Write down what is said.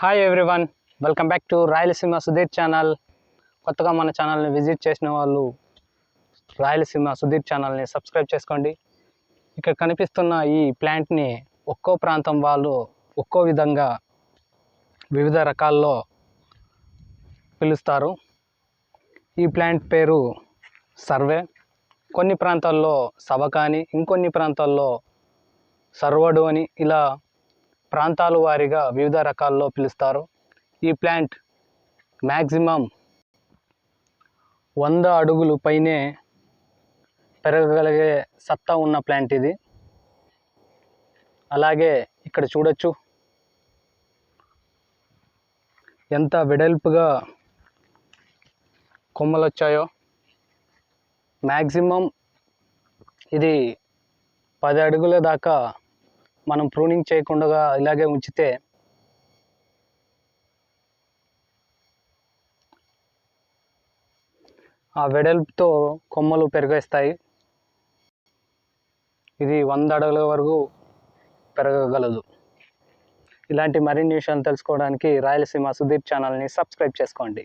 Hi everyone welcome back to Rayalaseema Sudheer channel కొత్తగా మన ఛానల్ని విజిట్ చేసిన వాళ్ళు రాయలసీమ సుధీర్ ఛానల్ని సబ్స్క్రైబ్ చేసుకోండి. ఇక్కడ కనిపిస్తున్న ఈ ప్లాంట్ని ఒక్కో ప్రాంతం వాళ్ళు ఒక్కో విధంగా వివిధ రకాల్లో పిలుస్తారు. ఈ ప్లాంట్ పేరు సర్వే కొన్ని ప్రాంతాల్లో సవకాని ఇంకొన్ని ప్రాంతాల్లో సర్వడు అని ఇలా ప్రాంతాల వారీగా వివిధ రకాల్లో పిలుస్తారు. ఈ ప్లాంట్ మ్యాక్సిమం వంద అడుగులు పైనే పెరగగలిగే సత్తా ఉన్న ప్లాంట్ ఇది. అలాగే ఇక్కడ చూడొచ్చు ఎంత వెడల్పుగా కొమ్మలు వచ్చాయో మ్యాక్సిమం ఇది పది అడుగుల దాకా మనం ప్రూనింగ్ చేయకుండా ఇలాగే ఉంచితే ఆ వెడల్పుతో కొమ్మలు పెరిగేస్తాయి. ఇది వంద అడుగుల వరకు పెరగగలదు. ఇలాంటి మరిన్ని విషయాలు తెలుసుకోవడానికి రాయలసీమ సుదీప్ ఛానల్ని సబ్స్క్రైబ్ చేసుకోండి.